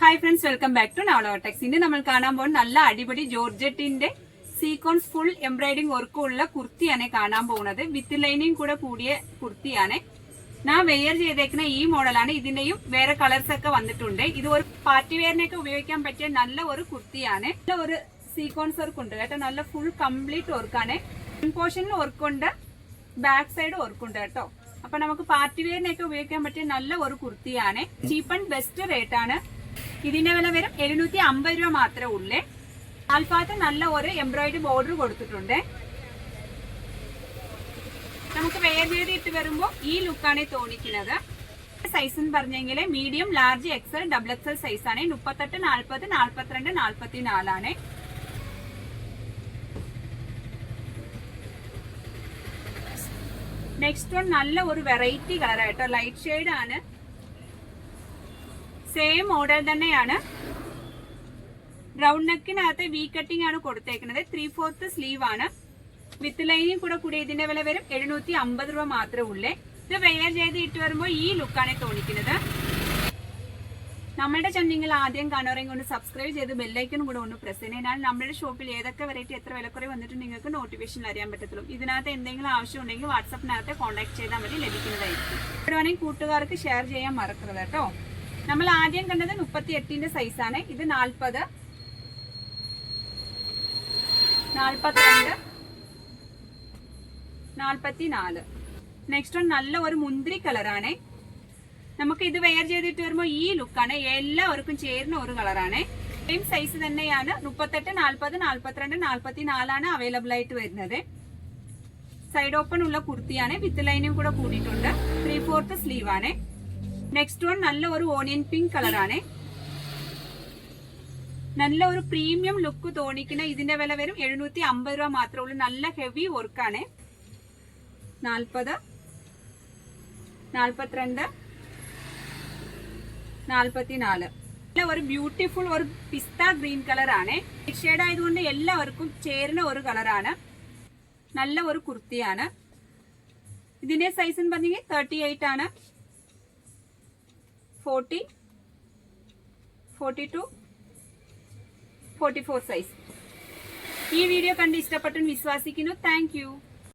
Hi friends welcome back to നവലോടെക്സ് ഇന്ന് നമ്മൾ കാണാൻ പോകുന്ന നല്ല അടിപൊളി ജോർജറ്റിന്റെ സീക്വൻസ് ഫുൾ എംബ്രോയിഡിംഗ് വർക്കും ഉള്ള കുർത്തിയാണ് കാണാൻ പോകുന്നത്. വിത്ത് ലൈനിങ് കൂടെ കൂടിയ കുർത്തിയാണ്. ഞാൻ വെയർ ചെയ്തേക്കുന്ന ഈ മോഡലാണ് ഇതിന്റെയും വേറെ കളേഴ്സ് ഒക്കെ വന്നിട്ടുണ്ട്. ഇത് ഒരു പാർട്ടി വെയറിനൊക്കെ ഉപയോഗിക്കാൻ പറ്റിയ നല്ല ഒരു കുർത്തിയാണ്. നല്ല ഒരു സീക്വൻസ് വർക്ക് ഉണ്ട് കേട്ടോ. നല്ല ഫുൾ കംപ്ലീറ്റ് വർക്കാണ് പോർഷനിൽ വർക്കുണ്ട് ബാക്ക് സൈഡ് വർക്കുണ്ട് കേട്ടോ. അപ്പൊ നമുക്ക് പാർട്ടി വെയറിനൊക്കെ ഉപയോഗിക്കാൻ പറ്റിയ നല്ല ഒരു കുർത്തിയാണ്. ചീപ്പ് ആൻഡ് ബെസ്റ്റ് റേറ്റ് ആണ്. ഇതിന്റെ വില വരും എഴുന്നൂറ്റി അമ്പത് രൂപ മാത്രമേ ഉള്ളേ. അൽഫാത്ത് നല്ല ഒരു എംബ്രോയിഡറി ബോർഡർ കൊടുത്തിട്ടുണ്ട്. നമുക്ക് വെയർ ചെയ്ത് ഇട്ട് വരുമ്പോൾ ഈ ലുക്കാണ് തോന്നിക്കുന്നത്. സൈസ് എന്ന് പറഞ്ഞെങ്കിൽ medium large XL double XL size ആണ്. മുപ്പത്തെട്ട് നാൽപ്പത് നാൽപ്പത്തിരണ്ട് നാൽപ്പത്തി നാലാണ് നെക്സ്റ്റ് വൺ നല്ല ഒരു വെറൈറ്റി കളർ ആയിട്ടോ ലൈറ്റ് ഷെയ്ഡ് ആണ്. സെയിം മോഡൽ തന്നെയാണ്. റൗണ്ട് നെക്കിനകത്ത് വി കട്ടിംഗ് ആണ് കൊടുത്തേക്കുന്നത്. ത്രീ ഫോർത്ത് സ്ലീവ് ആണ്. വിത്ത് ലൈനിങ് കൂടെ കൂടി ഇതിന്റെ വില വരും എഴുന്നൂറ്റി അമ്പത് രൂപ മാത്രമേ ഉള്ളേ. ഇത് വെയർ ചെയ്ത് ഇട്ട് വരുമ്പോൾ ഈ ലുക്കാണ് തോന്നിക്കുന്നത്. നമ്മുടെ ചാനൽ നിങ്ങൾ ആദ്യം കാണുകയും കൊണ്ട് സബ്സ്ക്രൈബ് ചെയ്ത് ബെല്ലൈക്കനും കൂടെ ഒന്ന് പ്രസ് ചെയ്യുന്നതിനാൽ നമ്മുടെ ഷോപ്പിൽ ഏതൊക്കെ വെറൈറ്റി എത്ര വിലക്കുറവ് വന്നിട്ട് നിങ്ങൾക്ക് നോട്ടിഫിക്കേഷൻ അറിയാൻ പറ്റത്തുള്ളൂ. ഇതിനകത്ത് എന്തെങ്കിലും ആവശ്യം ഉണ്ടെങ്കിൽ വാട്സപ്പിനകത്ത് കോൺടാക്ട് ചെയ്താൽ മതി. ലഭിക്കുന്നതായിരിക്കും. ഇവിടെ വേണമെങ്കിൽ കൂട്ടുകാർക്ക് ഷെയർ ചെയ്യാൻ മറക്കരുത് കേട്ടോ. നമ്മൾ ആദ്യം കണ്ടത് മുപ്പത്തി എട്ടിന്റെ സൈസാണ് ഇത് നാൽപ്പത്. നാൽപ്പത്തിരണ്ട്. നാൽപ്പത്തി നാല് നെക്സ്റ്റ് വൺ നല്ല ഒരു മുന്തിരി കളറാണ് നമുക്ക് ഇത് വെയർ ചെയ്തിട്ട് വരുമ്പോൾ ഈ ലുക്കാണ് എല്ലാവർക്കും ചേരുന്ന ഒരു കളറാണ് സെയിം സൈസ് തന്നെയാണ്. മുപ്പത്തെട്ട് നാൽപ്പത് നാൽപ്പത്തിരണ്ട് നാൽപ്പത്തി നാലാണ് അവൈലബിൾ ആയിട്ട് വരുന്നത്. സൈഡ് ഓപ്പൺ ഉള്ള കുർത്തിയാണ്. വിത്ത് ലൈനും കൂടെ കൂടിയിട്ടുണ്ട്. ത്രീ ഫോർത്ത് സ്ലീവ് ആണ്. നെക്സ്റ്റ് വൺ നല്ല ഒരു ഓണിയൻ പിങ്ക് കളറാണ് നല്ല ഒരു പ്രീമിയം ലുക്ക് തോന്നിക്കുന്ന ഇതിന്റെ വില വരും എഴുന്നൂറ്റി അമ്പത് രൂപ മാത്രമേ ഉള്ളൂ. നല്ല ഹെവി വർക്കാണ് നാൽപ്പത് നാൽപ്പത്തിരണ്ട് നാൽപ്പത്തിനാല് നല്ല ഒരു ബ്യൂട്ടിഫുൾ ഒരു പിസ്ത ഗ്രീൻ കളറാണ് ഷെയ്ഡ് ആയതുകൊണ്ട് എല്ലാവർക്കും ചേരുന്ന ഒരു കളറാണ് നല്ല ഒരു കുർത്തിയാണ്. ഇതിന്റെ സൈസ് എന്ന് പറഞ്ഞെങ്കിൽ തേർട്ടി ആണ്. Forty forty two forty four size ഈ വീഡിയോ കണ്ട് ഇഷ്ടപ്പെട്ടെന്ന് വിശ്വസിക്കുന്നു. താങ്ക്